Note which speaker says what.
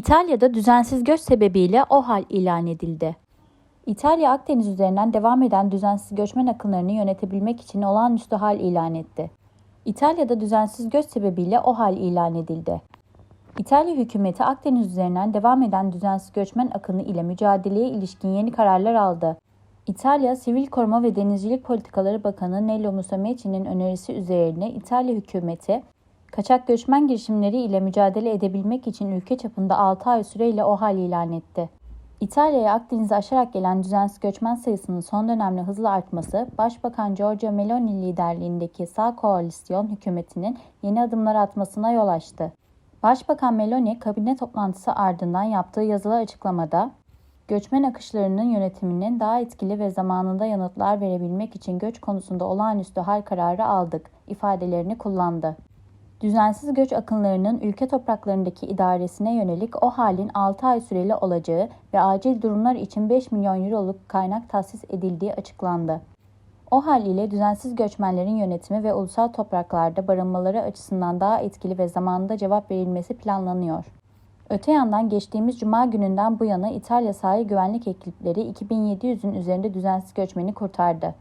Speaker 1: İtalya'da düzensiz göç sebebiyle OHAL ilan edildi. İtalya Akdeniz üzerinden devam eden düzensiz göçmen akınlarını yönetebilmek için olağanüstü hal ilan etti. İtalya'da düzensiz göç sebebiyle OHAL ilan edildi. İtalya hükümeti Akdeniz üzerinden devam eden düzensiz göçmen akını ile mücadeleye ilişkin yeni kararlar aldı. İtalya Sivil Koruma ve Denizcilik Politikaları Bakanı Nello Musumeci'nin önerisi üzerine İtalya hükümeti, kaçak göçmen girişimleri ile mücadele edebilmek için ülke çapında 6 ay süreyle OHAL ilan etti. İtalya'ya Akdeniz'i aşarak gelen düzensiz göçmen sayısının son dönemde hızla artması, Başbakan Giorgia Meloni liderliğindeki sağ koalisyon hükümetinin yeni adımlar atmasına yol açtı. Başbakan Meloni, kabine toplantısı ardından yaptığı yazılı açıklamada, göçmen akışlarının yönetiminin daha etkili ve zamanında yanıtlar verebilmek için göç konusunda olağanüstü hal kararı aldık ifadelerini kullandı. Düzensiz göç akınlarının ülke topraklarındaki idaresine yönelik o halin 6 ay süreli olacağı ve acil durumlar için 5 milyon euroluk kaynak tahsis edildiği açıklandı. O hal ile düzensiz göçmenlerin yönetimi ve ulusal topraklarda barınmaları açısından daha etkili ve zamanında cevap verilmesi planlanıyor. Öte yandan geçtiğimiz cuma gününden bu yana İtalya sahil güvenlik ekipleri 2700'ün üzerinde düzensiz göçmeni kurtardı.